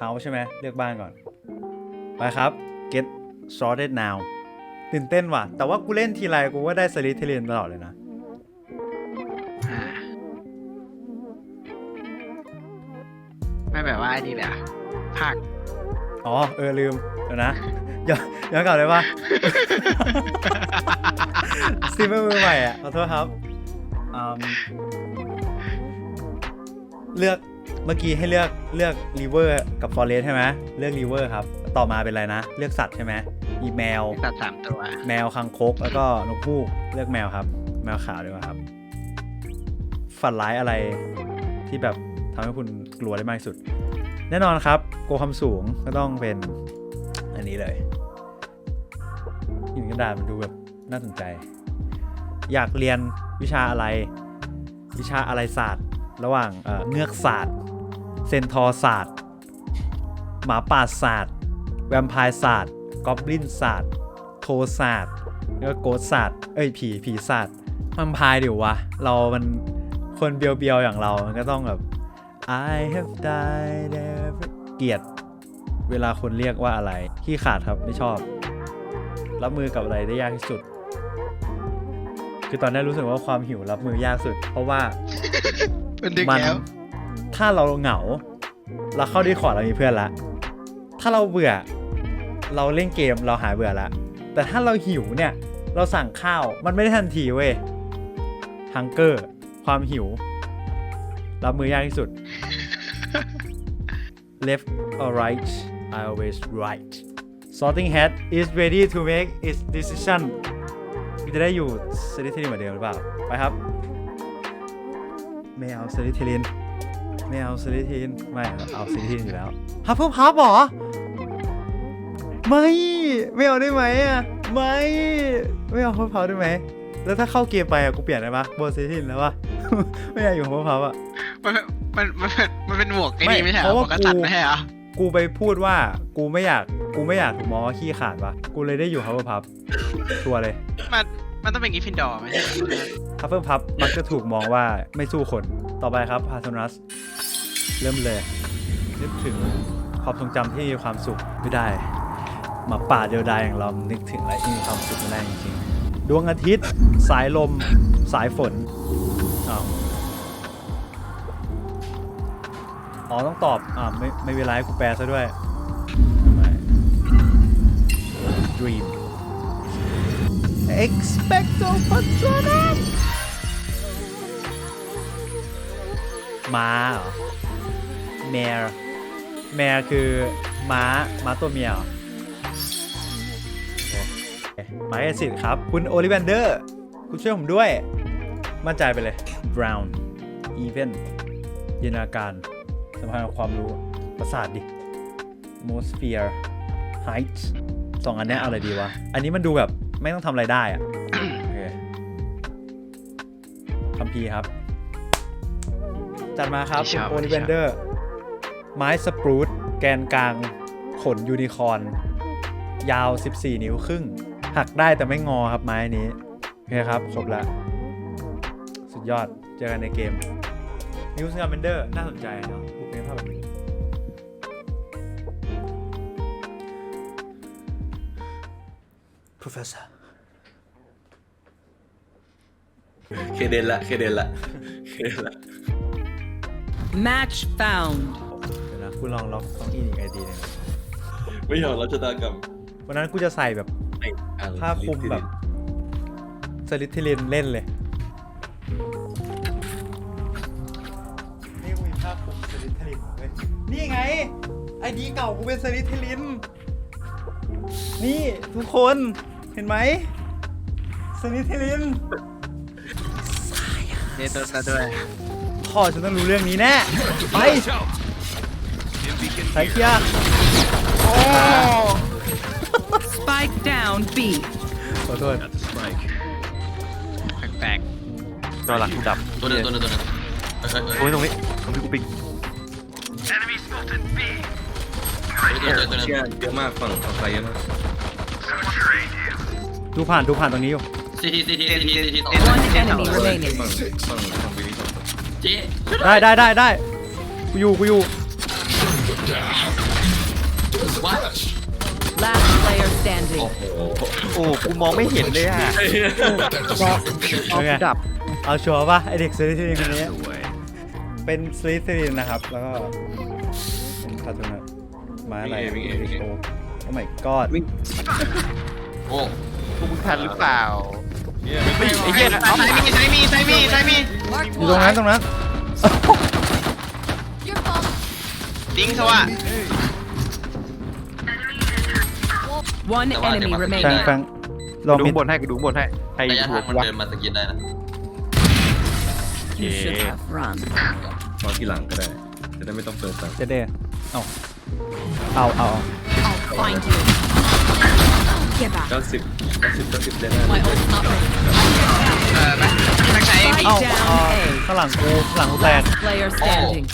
house ใช่ไหมเลือกบ้านก่อน ไปครับ get started now ตื่นเต้นว่ะ แต่ว่ากูเล่นทีไรกูก็ได้สลิทเลียนตลอดเลยนะอ่าไม่แบบว่าไอ้นี่เลยอะภาคอ๋อ เออ ลืม เดี๋ยวนะ ย้อนย้อนกลับเลยว่าสตรีมเมอร์มือใหม่อะ ขอโทษครับอืมเลือก เมื่อกี้ให้เลือกเลือกรีเวอร์กับฟอเรสใช่ไหมเลือกรีเวอร์ครับ ต่อมาเป็นอะไรนะ เลือกสัตว์ใช่ไหมมีแมวตัดสามตัวแมวคังคกแล้วก็นกฮูกเลือกแมวครับ แมวขาวดีกว่าครับ ฝันร้ายอะไรที่แบบทำให้คุณกลัวได้มากที่สุด แน่นอนครับกลัวความสูงก็ต้องเป็นอันนี้เลยหินกระดาษมันดูแบบน่าสนใจ อยากเรียนวิชาอะไร วิชาอะไรศาสตร์ ระหว่างเอ่อเงือกศาสตร์ เซนทอร์ศาสตร์หมาป่าศาสตร์แวมไพร์ศาสตร์กอบลินศาสตร์โทศาสตร์แล้วก็โกศาสตร์เอ้ยผีผีศาสตร์มันพายเดี๋ยววะ เรามันคนเบียวๆอย่างเรา มันก็ต้องแบบ I have died every เกลียด เวลาคนเรียกว่าอะไรขี้ขาดครับไม่ชอบ รับมือกับอะไรได้ยากที่สุด คือตอนนี้รู้สึกว่าความหิวรับมือยากสุด เพราะว่า มัน ถ้าเราเหงา เราเข้าดีคอร์ดเรามีเพื่อนละ ถ้าเราเบื่อ เราเล่นเกมเราหายเบื่อละ แต่ถ้าเราหิวเนี่ย เราสั่งข้าวมันไม่ได้ทันทีเว้ยฮังเกอร์ ความหิว รับมือยากที่สุด left or right I always right sorting hat is ready to make its decision จะได้อยู่เซริทิลินเหมือนเดิมหรือเปล่า ไปครับ ไม่เอาเซริทิลิน ไม่เอาซิลิทินไม่เอาซิลิทินอยู่แล้วฮับเพิ่มพับเหรอไม่ไม่เอาได้ไหมอะไม่ไม่เอาเพิ่มพับได้ไหมแล้วถ้าเข้าเกมไปอะกูเปลี่ยนได้ปะโบนซิลิทินแล้วปะไม่อยากอยู่เพิ่มพับอะมันมันมันมันมันเป็นหมวกไอ้ไม่นี่ไม่ใช่เหรเพอราะหมว่าวกกษัตริย์กูไม่ใช่เหรอกูไปพูดว่ากูไม่อยากกูไม่อยากถูกมองว่าขี้ขาดวะกูเลยได้อยู่ฮับเฟิลพับชัวร์เลยมัน มันต้องเป็นกิฟฟินดอร์ไหรอฮับเฟิลพับมักจะถูกมองว่าไม่สู้คน ต่อไปครับพา t นัส เริ่มเลยนึกถึงความทรงจำที่มีความสุขไม่ได้หมาป่าเดียวดายอย่างเรา นึกถึงอะไรที่มีความสุขไม่ได้จริงๆ ดวงอาทิตย์ สายลม สายฝนอ้าวอ๋อต้องตอบอ่าไม่ไม่เวลาให้กูแปลซะด้วย dream expecto patronum ม้าเหรอแมรแมรคือม้า ม้าตัวเมียเหรอโอเคหมายเลขสิทธิ์ครับ คุณโอลิเวนเดอร์ คุณช่วยผมด้วย มั่นใจไปเลย brown even จินาการสัมพันธ์กับความรู้ ประสาทดิ atmosphere height สองอันนี้อะไรดีวะ อันนี้มันดูแบบ ไม่ต้องทำอะไรได้อะโอเคคัมพีร์ครับ จัดมาครับคุณโอลิเวนเดอร์ ไม้สปรูตแกนกลาง ขนยูนิคอร์นยาว 14 นิ้วครึ่ง หักได้แต่ไม่งอครับไม้นี้ โอเคครับ ครบแล้วสุดยอดเจอกันในเกมนิวส์งาเบนเดอร์น่าสนใจเนาะพวกนี้ภาพแบบนี้ professor เคเดนละเคเดนละเคเดนละ Match found. เดี๋ยวนะกูลองล็อกต้องอินอีกไอดีหนึงไม่ยอมรับชะตากรรมวันนั้นกูจะใส่แบบไอ้อ่งผ้าคลุมแบบสลิททิลินเล่นเลย นี่กูมีผ้าคลุมสลิททิลินเว้ยนี่ไง ไอดีเก่ากูเป็นสลิททิลิน นี่ทุกคนเห็นไหมสลิททิลิน เดตัวซะด้วยพ่อฉันต้องรู้เรื่องนี้แน่ ไปใส่เกียร์โอ้ Spike down B. ขอโทษแปลกจอหลังกูดับตัวหนึงตัวหนึงตัวหนึงเฮ้ยเฮ้ยโอ้ยตรงนี้ตรงที่กูปิงเฮ้ยตัวตัวตัวหนึงเยอะมากฝั่งฝั่งใครเยอะมากดูผ่านดูผ่านตรงนี้อยู่ ซีทีซีทีซีทีซีที One enemy remaining. ฝั่งฝั่งฝั่งวิวิสองเจ๊ได้ได้ได้ได้กูอยู่กูอยู่ว่า Last player standing. โอ้โหโอ้กูมองไม่เห็นเลยอะเป็นไงดับเอาชัวร์ป่ะไอเด็กสลิธีรินคนนี้เป็นสลิธีรินนะครับ แล้วก็เป็นคาตูนอะไม้อะไรวิ่งเองวิ่งเองโอ้โอ้ my god วิ่งโอ้ พวกมึงทันหรือเปล่าเนี่ย ไม่ไอ้เหี้ยนะเอาไซมีไซมีไซมีไซมีอยู่ตรงนั้นตรงนั้นดิ้งซะว่า One แต่ว่า enemy จะมาสกินแฟง remaining. แฟงลองดูมิดข้างบนให้กูดูข้างบนให้ไอ้ระยะหัทาวงมันวัดเดินมาสกินได้นะ You should have run. ตอนที่หลังก็ได้ จะได้ไม่ต้องเปิดตังค์เจเด้เอาเอาเอา I'll find you. Get back. เก้าสิบเก้าสิบเก้าสิบได้ได้ My ult's not ready. เออไปทักใช้ Spike เอา down เอา A. ข้างหลังกูข้างหลังกูแตก Player standing.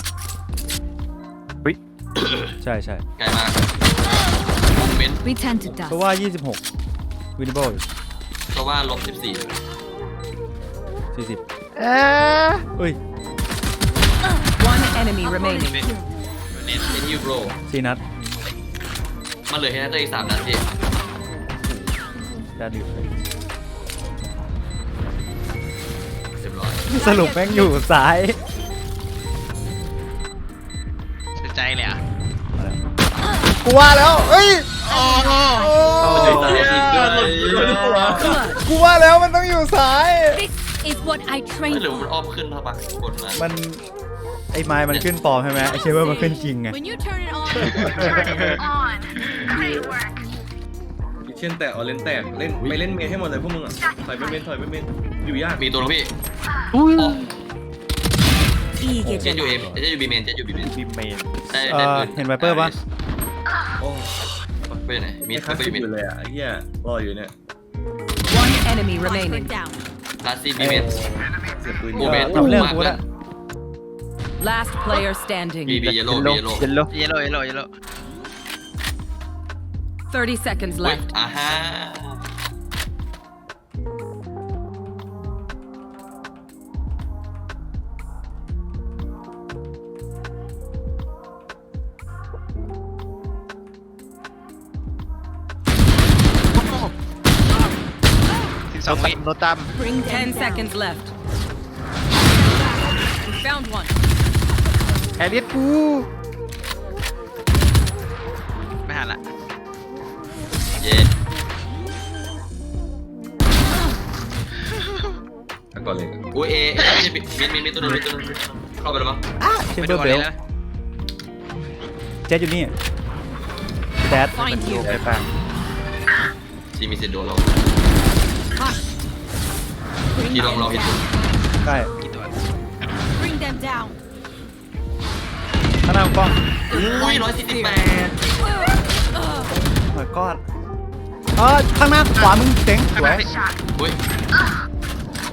ใช่ใช่ไกลมากโมเมนต์ We tend to เพ dust. ราะว่า 26 winnable เพราะว่าลบสิบสี่40เอ๊ะเฮ้ย One enemy remaining. เอ็นยูโรสี่นัด มันเหลือแค่นัดอีกสามนัดพี่ ได้ดิวเรียบร้อยสรุปแม่งอยู่ซ้ายเสียใจเลยอะกูว่าแล้วเอ้ยโอ้โหเดินเดินเดินกูว่าแล้วมันต้องอยู่ซ้าย This is what I ไม่ trained หรือ for. มันอ้อมขึ้นเท่าปะกดมามันไอ้ไม้มันขึ้นปลอมใช่ไหมไอ้เคเบิลมันขึ้นจริงไง When you turn it on, turn it on. Great work. เช่นแต่ออเรนแตกเล่นไม่เล่นเมนให้หมดเลยพวกมึงอะถอยไปเมนถอยไปเมนอยู่ยากมีตัวนึงพี่ Eager เจ็ดอยู่เอ็มเจ็ดอยู่บีเมนเจ็ดอยู่บีเมนบีเมนได้เอ่ได้อปืนเห็นไวเปอร์ปะโอ้ไปไหนมีมีไปคลาสไปสิกบีอเมนยู่เลยอะไอ้เหี้ยรออยู่เนี่ย One enemy Viper remaining. down. ลาซีบีเมนเสียปืนโมเมนต์ทำเรื่องกูละ Last player standing. บีบีเยลโล่เยบีลเยลโล่โล่เยลโล่เยลโล่เยลโล่เยลโล่ 30 seconds เฮ้ย left. อ่าฮะสิบโนสองตัวิมโนตัม Bring them 10 down. seconds left. We found one. แอเอนเลยโอ้ยเอไม่ใช่มีมีมีตัวนึงมีตัวนึงเข้าไปแล้วมั้งเคไม่เบิดูลอะเบไรลแล้วเจ็ดอยู่นี่แดด Find ดู you. ไปป่ะซีมีสิทธิ์โดนเรา Bring ที่ลอง them ลองเห็น down. ใกล้ กี่ตัว Bring them down. ข้างหน้ากล้องอุ้ยร้อยสี่สิบแปดโอ้ยกอดเออข้างหน้าขวามึงเจ๋งสวยอุ้ย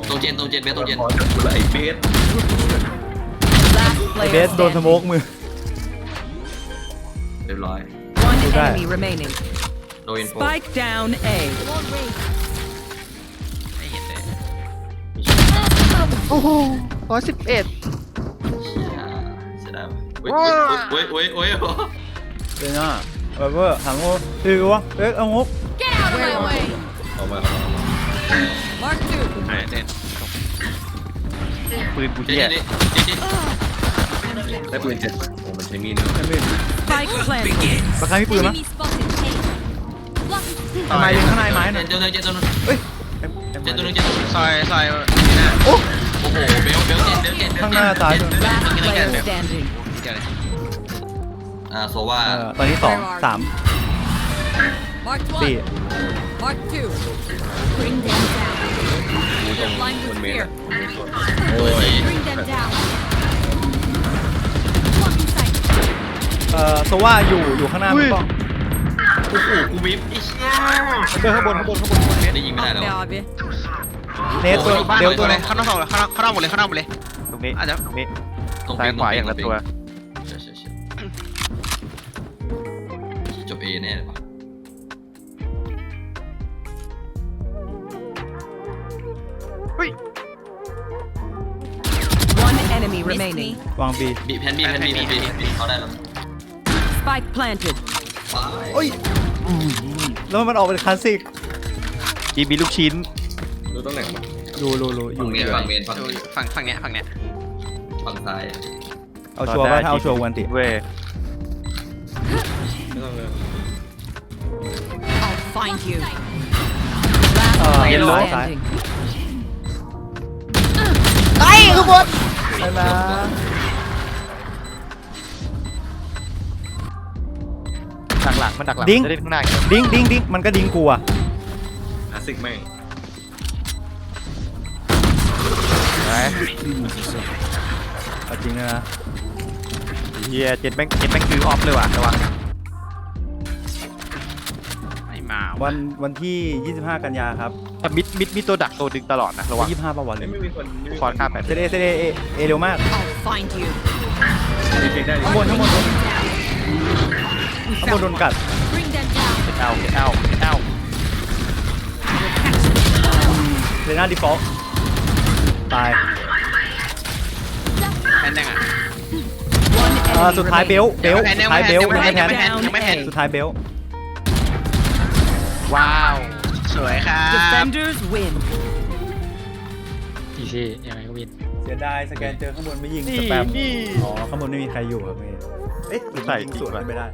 ตัวเจนตัวเจนเบสตัวเจนพอจะกูละไอ้เบส Last ไอ้เบ player สโดนสโม standing. กมือ เรียบร้อย One Okay. enemy remaining. โดนอินโฟ Spike down A. Wall raised. ไม่เห็นเลยโอ้โหร้อยสิบเอ็ดเสียดายอุ้ยอุ้ยอุ้ยอุ้ยเดี๋ยวนะไวเปอร์หังโง่ตือวะเอ๊ะเอางบ Get out of my way. เอามาเอามา Mark two. ไม่เด่น ปืนกูเจเหี้ยนนี่เจนนี่ได้ปืนเจ็ดโอ้มันใช้มีดเนี่ย Spike planted. ปากกามีปืนมั้ย Enemy spotted. Hey. Block. ทำไมยิงข้างในไม้เจน่ะนตัวนึงเจนตัวนึงเฮ้ยเจนตัวนึงเจนตัวนึงซอยซอยนี่นะโอ้โหเบลเบลเจนเบลเจนข้างหน้าตายตัวนึง Last player standing. เดี๋ยวเลยอ่าโซว่าเออตอนนี้สองสาม Mark สี่ one. Mark two. Bring them down. กูตรง Blind บน with เมน fear. อะโอ้ย Bring them down. Blocking sight. เอ่อโซว่าอยู่อยู่ข้างหน้ามึงกล้องโอ้โหกูวิบไอ้เชี่ยเดินข้างบนข้างบนข้างบนข้างบนเน็ตได้ยิงไม่ได้แล้ว Abi. เน็ตตัวบ้านเดี๋ยวตัตัววเลนึยงข้างนอกสองข้างนอกข้างนอกหมดเลยข้างนอกหมดเลยตรงนี้อาจจะตรงนี้ตรงซ้ายขวาอย่างละตัวใช่ใช่ใช่จบเอแน่เลยปะ One enemy Missed remaining. me. วางบีบีแพนบีแพนบีแพนบีเขาได้แล้ว Spike planted. โอ้ยแล้วมันออกเป็นคลาสสิกกีมีลูกชิ้นดูตำแหน่งมั้ยรู้รู้รู้อยู่ฝั่งเมนฝั่งเมนฝั่งดูฝั่งฝั่งเนี้ยฝั่งเนี้ยฝั่งซ้ายเอาชัวร์ป่ะถ้าเอาชัวร์วันติเว้ย ไม่ต้องเลย I'll find you. เออ Last เยลโล่ player ซ้าย standing. ไปมาดักหลังมันดักหลังดิ้ง จะเล่นข้างหน้าอย่างเดียวดิ้งดิ้งดิ้งมันก็ดิ้งกูอะคลาสสิกแม่งไหนเอาจริงเลยนะเฮียเจ็ดแม่งเจ็ดแม่งคือออฟเลยว่ะระวังไม่มาวันวันที่ 25 กันยาครับ แต่มิดมิดมีตัวดักตัวดึงตลอดนะระวัง25ป่าววันเลเอ้ยยไม่มีคนไม่มีคอนข้ามแปดเซเดเซเดเอเอเร็วมาก I'll find you. รีเฟกได้ดิข้างบนข้างบนข้างบนโดนกัด Bring them down. เอาเอาเอาเรน่าดีฟอลตายแอนยังอะ One เอ่อ enemy สุดท้ายเบล remaining. เบลแอนสุยัดงท้ายเบลไม่ยังแอนไม่แทนยังไม่แอนยังไม่แอนสุดท้ายเบลว้าว สวยครับ Defenders win. อีซี่ยังไงก็วินเสียดายสแกนเจอข้างบนไม่ยิงนี่สแปมนี่อ๋อข้างบนไม่มีใครอยู่ครับเมย์เอ๊ะหรือใส่ยิงจริงสวนว่ะไม่ได้